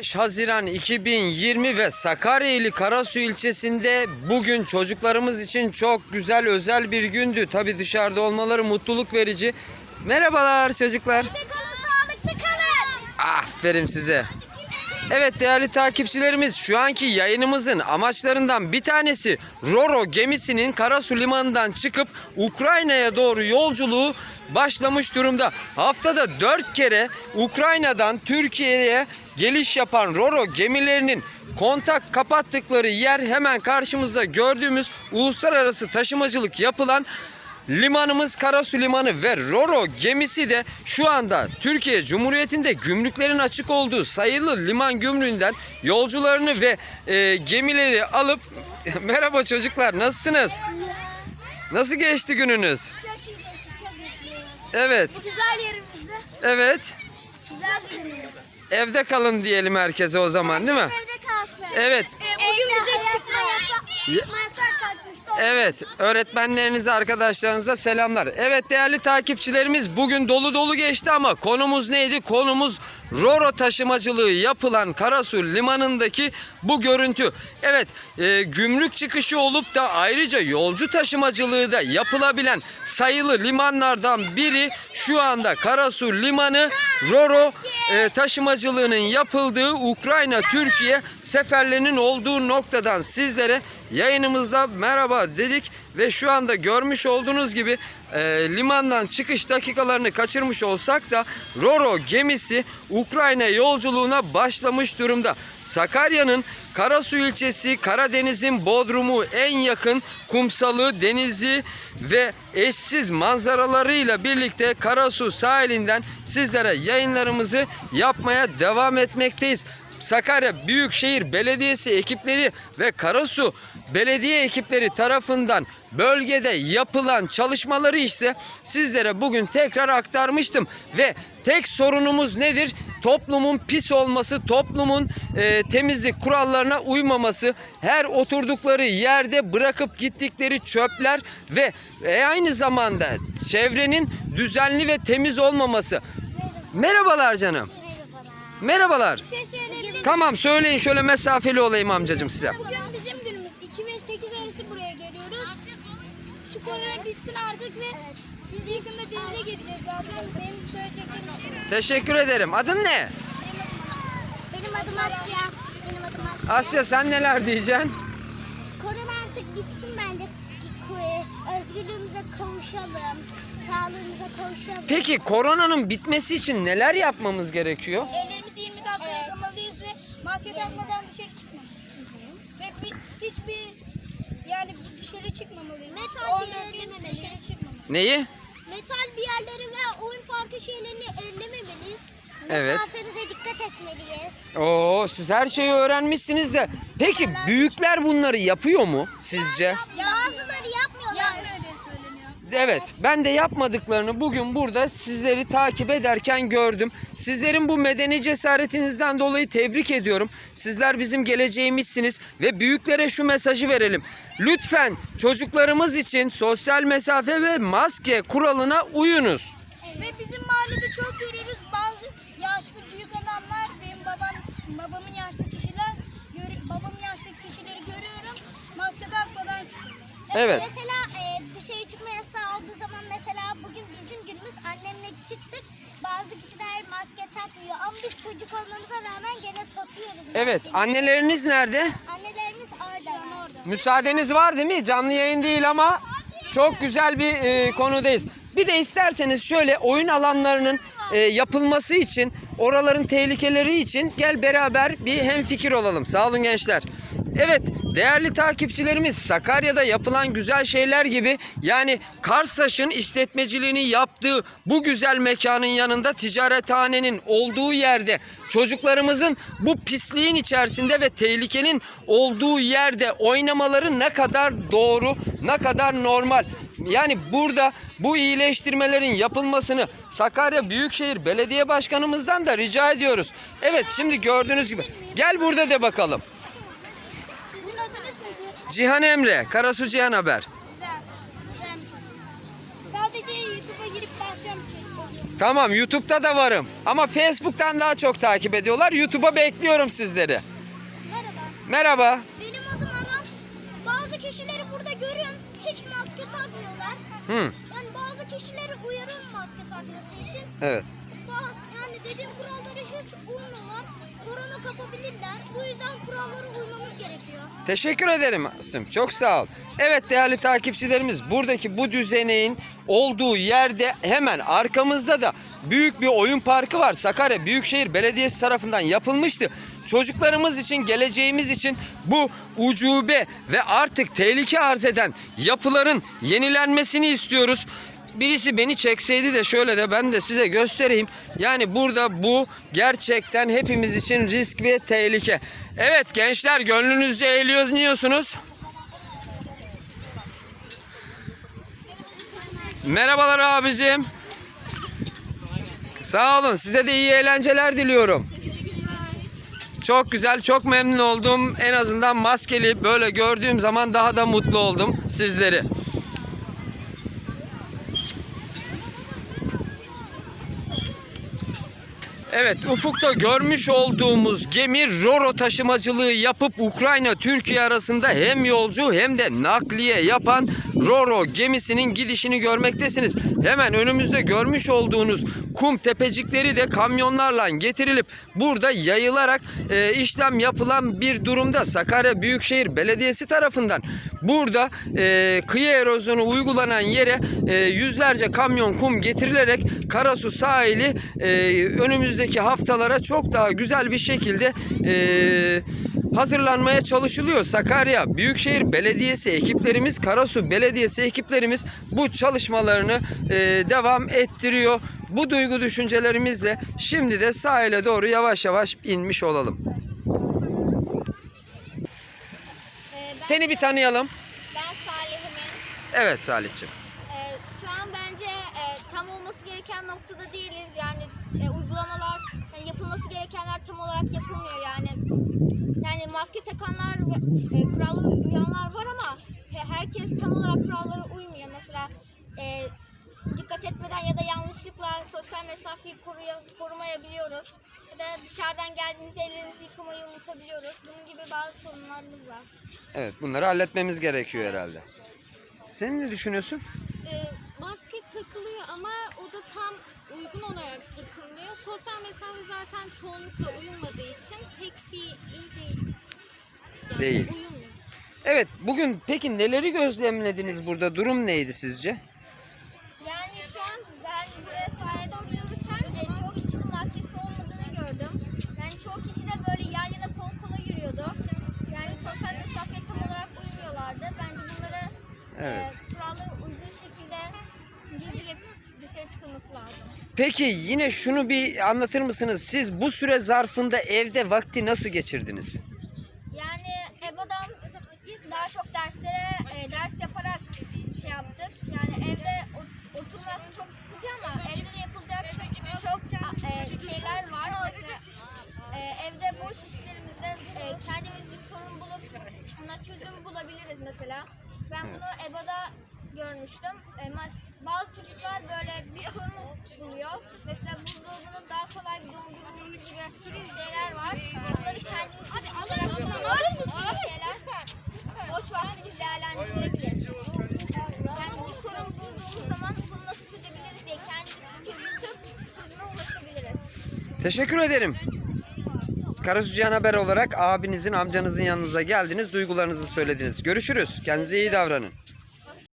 5 Haziran 2020 ve Sakarya Karasu ilçesinde bugün çocuklarımız için çok güzel özel bir gündü. Tabi dışarıda olmaları mutluluk verici. Merhabalar çocuklar. kalın sağlıklı kalın. Aferin size. Evet değerli takipçilerimiz şu anki yayınımızın amaçlarından bir tanesi Roro gemisinin Karasu limanından çıkıp Ukrayna'ya doğru yolculuğu başlamış durumda. Haftada 4 kere Ukrayna'dan Türkiye'ye geliş yapan Roro gemilerinin kontak kapattıkları yer hemen karşımızda gördüğümüz uluslararası taşımacılık yapılan Limanımız Karasu Limanı ve Roro gemisi de şu anda Türkiye Cumhuriyeti'nde gümrüklerin açık olduğu sayılı liman gümrüğünden yolcularını ve e, gemileri alıp merhaba çocuklar nasılsınız? Nasıl geçti gününüz? Çok iyi geçti, çok mutluyuz. Evet, Bu güzel yerimizde. evet. Güzel bir yerimiz. Evde kalın diyelim herkese o zaman değil mi? Evde kalsın. Evet. Ee, bugün bize çıkma yasak, çıkma. Evet, öğretmenlerinize, arkadaşlarınıza selamlar. Evet değerli takipçilerimiz bugün dolu dolu geçti ama konumuz neydi? Konumuz Roro taşımacılığı yapılan Karasu limanındaki bu görüntü. Evet, e, gümrük çıkışı olup da ayrıca yolcu taşımacılığı da yapılabilen sayılı limanlardan biri şu anda Karasu limanı Roro e, taşımacılığının yapıldığı Ukrayna-Türkiye seferlerinin olduğu noktadan sizlere yayınımızda merhaba dedik ve şu anda görmüş olduğunuz gibi e, limandan çıkış dakikalarını kaçırmış olsak da Roro gemisi Ukrayna yolculuğuna başlamış durumda. Sakarya'nın Karasu ilçesi Karadeniz'in Bodrum'u en yakın kumsalı, denizi ve eşsiz manzaralarıyla birlikte Karasu sahilinden sizlere yayınlarımızı yapmaya devam etmekteyiz. Sakarya Büyükşehir Belediyesi ekipleri ve Karasu belediye ekipleri tarafından bölgede yapılan çalışmaları ise sizlere bugün tekrar aktarmıştım ve tek sorunumuz nedir? Toplumun pis olması, toplumun e, temizlik kurallarına uymaması, her oturdukları yerde bırakıp gittikleri çöpler ve e, aynı zamanda çevrenin düzenli ve temiz olmaması. Merhabalar canım. Merhabalar. Bir şey söyleyebilir miyim? Tamam söyleyin şöyle mesafeli olayım amcacım size. Bugün bizim günümüz. 2 ve 8 arası buraya geliyoruz. Şu korona bitsin artık ve biz yakında denize gireceğiz zaten. Benim söyleyeceklerim. Teşekkür ederim. Adın ne? Benim adım Asya. Benim adım Asya. Asya sen neler diyeceksin? Korona artık bitsin bence. Özgürlüğümüze kavuşalım. Sağlığımıza kavuşalım. Peki koronanın bitmesi için neler yapmamız gerekiyor? Ellerimizi 20 dakika Evet. yıkamalıyız ve maske takmadan dışarı çıkmamalıyız. Ve bir, hiçbir yani dışarı çıkmamalıyız. Metal Orada bir bir ellememeliyiz. çıkmamalıyız. Neyi? Metal bir yerleri ve oyun parkı şeylerini ellememeliyiz. Evet. Mesafemize dikkat etmeliyiz. Oo siz her şeyi öğrenmişsiniz de. Peki büyükler bunları yapıyor mu sizce? Bazıları Evet, ben de yapmadıklarını bugün burada sizleri takip ederken gördüm. Sizlerin bu medeni cesaretinizden dolayı tebrik ediyorum. Sizler bizim geleceğimizsiniz ve büyüklere şu mesajı verelim. Lütfen çocuklarımız için sosyal mesafe ve maske kuralına uyunuz. Ve bizim mahallede çok görüyoruz bazı yaşlı büyük adamlar benim babam babamın yaşlı kişiler gör, babamın yaşlı kişileri görüyorum maske takmadan çıkıyor. Evet. Mesela e, dışarı çıkma yasağı olduğu zaman mesela bugün bizim günümüz annemle çıktık. Bazı kişiler maske takmıyor ama biz çocuk olmamıza rağmen gene takıyoruz. Evet, anneleriniz nerede? Annelerimiz orada. Müsaadeniz var değil mi? Canlı yayın değil ama çok güzel bir e, konudayız. Bir de isterseniz şöyle oyun alanlarının e, yapılması için, oraların tehlikeleri için gel beraber bir hemfikir olalım. Sağ olun gençler. Evet değerli takipçilerimiz Sakarya'da yapılan güzel şeyler gibi yani Karsaş'ın işletmeciliğini yaptığı bu güzel mekanın yanında ticarethanenin olduğu yerde çocuklarımızın bu pisliğin içerisinde ve tehlikenin olduğu yerde oynamaları ne kadar doğru, ne kadar normal. Yani burada bu iyileştirmelerin yapılmasını Sakarya Büyükşehir Belediye Başkanımızdan da rica ediyoruz. Evet şimdi gördüğünüz gibi. Gel burada de bakalım. Cihan Emre, Karasu Cihan Haber. Güzel. Güzelmiş. Sadece YouTube'a girip bakacağım oluyor. Tamam YouTube'da da varım. Ama Facebook'tan daha çok takip ediyorlar. YouTube'a bekliyorum sizleri. Merhaba. Merhaba. Benim adım Aram. Bazı kişileri burada görüyorum. Hiç maske takmıyorlar. Hı, Yani bazı kişileri uyarıyorum maske takması için. evet. Dediğim kuralları hiç uymuyorlar. Korona kapabilirler. Bu yüzden kurallara uymamız gerekiyor. Teşekkür ederim Asım. Çok sağ ol. Evet değerli takipçilerimiz buradaki bu düzeneğin olduğu yerde hemen arkamızda da büyük bir oyun parkı var. Sakarya Büyükşehir Belediyesi tarafından yapılmıştı. Çocuklarımız için, geleceğimiz için bu ucube ve artık tehlike arz eden yapıların yenilenmesini istiyoruz. Birisi beni çekseydi de şöyle de ben de size göstereyim. Yani burada bu gerçekten hepimiz için risk ve tehlike. Evet gençler gönlünüzce eğleniyorsunuz. Merhabalar abicim. Sağ olun. Size de iyi eğlenceler diliyorum. Çok güzel, çok memnun oldum. En azından maskeli böyle gördüğüm zaman daha da mutlu oldum sizleri. Evet ufukta görmüş olduğumuz gemi Roro taşımacılığı yapıp Ukrayna Türkiye arasında hem yolcu hem de nakliye yapan Roro gemisinin gidişini görmektesiniz. Hemen önümüzde görmüş olduğunuz kum tepecikleri de kamyonlarla getirilip burada yayılarak e, işlem yapılan bir durumda Sakarya Büyükşehir Belediyesi tarafından burada e, kıyı erozyonu uygulanan yere e, yüzlerce kamyon kum getirilerek Karasu sahili e, önümüzdeki haftalara çok daha güzel bir şekilde e, hazırlanmaya çalışılıyor. Sakarya Büyükşehir Belediyesi ekiplerimiz, Karasu Belediyesi ekiplerimiz bu çalışmalarını e, devam ettiriyor. Bu duygu düşüncelerimizle şimdi de sahile doğru yavaş yavaş inmiş olalım. Ee, Seni bir tanıyalım. ben Salih'im. Evet Salih'ciğim. Ee, şu an bence e, tam olması gereken noktada değiliz. Yani e, uygulamalar, yani yapılması gerekenler tam olarak yapılmıyor. Yani yani maske takanlar ve e, kurallara uyanlar var ama he- herkes tam olarak kurallara uymuyor. Mesela e, dikkat etmeden ya da yanlışlıkla sosyal mesafeyi koruya, korumayabiliyoruz. Ya da dışarıdan geldiğimizde ellerimizi yıkamayı unutabiliyoruz. Bunun gibi bazı sorunlarımız var. Evet bunları halletmemiz gerekiyor herhalde. Sen ne düşünüyorsun? e, maske takılıyor ama o da tam uygun olarak takılmıyor. Sosyal mesafe zaten çoğunlukla uyulmadığı için pek bir iyi değil. Yani Değil. Uyumuyor. Evet bugün peki neleri gözlemlediniz burada? Durum neydi sizce? Yani şu an ben buraya sahilde yürürken de çoğu kişinin maskesi olmadığını gördüm. Yani çoğu kişi de böyle yan yana kol kola yürüyordu. Yani sosyal mesafeye tam olarak uymuyorlardı. Bence bunları Evet. e, kurallara uygun şekilde gizlice dışarı çıkılması lazım. Peki yine şunu bir anlatır mısınız? Siz bu süre zarfında evde vakti nasıl geçirdiniz? Yani EBA'dan daha çok derslere e, ders yaparak şey yaptık. Yani evde oturmak çok sıkıcı ama evde de yapılacak çok e, şeyler var. Mesela e, evde boş işlerimizde e, kendimiz bir sorun bulup buna çözüm bulabiliriz mesela. Ben bunu EBA'da görmüştüm. E, bazı çocuklar böyle bir sorun buluyor. Mesela buzdolabını daha kolay dondurulması gibi şeyler var. Bunları kendimiz olarak bularak şeyler boş vaktimiz değerlendirilebilir. Yani bir sorun bulduğumuz zaman bunu nasıl çözebiliriz diye kendimiz fikir yürütüp çözüme ulaşabiliriz. Teşekkür ederim. Karasu Cihan Haber olarak abinizin, amcanızın yanınıza geldiniz. Duygularınızı söylediniz. Görüşürüz. Kendinize iyi davranın.